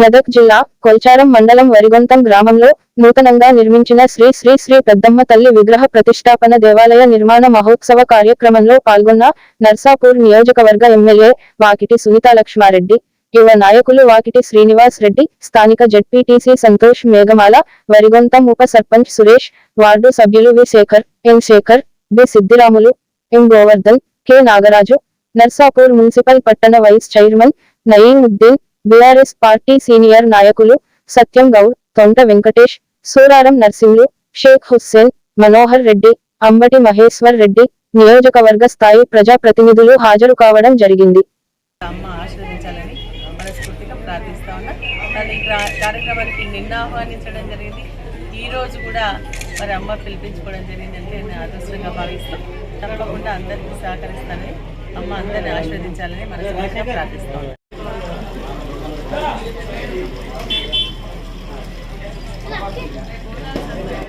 మెదక్ జిల్లా కొల్చారం మండలం వరిగొంతం గ్రామంలో నూతనంగా నిర్మించిన శ్రీ శ్రీ శ్రీ పెద్దమ్మ తల్లి విగ్రహ ప్రతిష్టాపన దేవాలయ నిర్మాణ మహోత్సవ కార్యక్రమంలో పాల్గొన్న నర్సాపూర్ నియోజకవర్గ ఎమ్మెల్యే వాకిటి సునీత లక్ష్మారెడ్డి యువ నాయకులు వాకిటి శ్రీనివాస్ రెడ్డి స్థానిక జడ్పీటీసీ సంతోష్ మేఘమాల వరిగొంతం ఉప సర్పంచ్ సురేష్ వార్డు సభ్యులు V Shekhar M Shekhar B Siddiramulu M Govardhan K Nagaraju Narsapur municipal పట్టణ vice chairman Nayeemuddin BRS party senior నాయకులు సత్యం గౌడ్ తొంట వెంకటేష్ సూరారం నర్సింహులు షేక్ హుస్సేన్ మనోహర్ రెడ్డి అంబటి మహేశ్వర్ రెడ్డి నియోజకవర్గ స్థాయి ప్రజాప్రతినిధులు హాజరు కావడం జరిగింది. మరి కార్యక్రమానికి నిన్న ఆహ్వానించడం జరిగింది. ఈ రోజు కూడా మరి అమ్మ పిలిపించుకోవడం జరిగింది అంటే నేను అదృష్టంగా భావిస్తాను తప్పకుండా అందరికీ సహకరిస్తానని అమ్మ అందరినీ ఆశీర్వదించాలని మనస్ఫూర్తిగా ప్రార్థిస్తాను Thank you.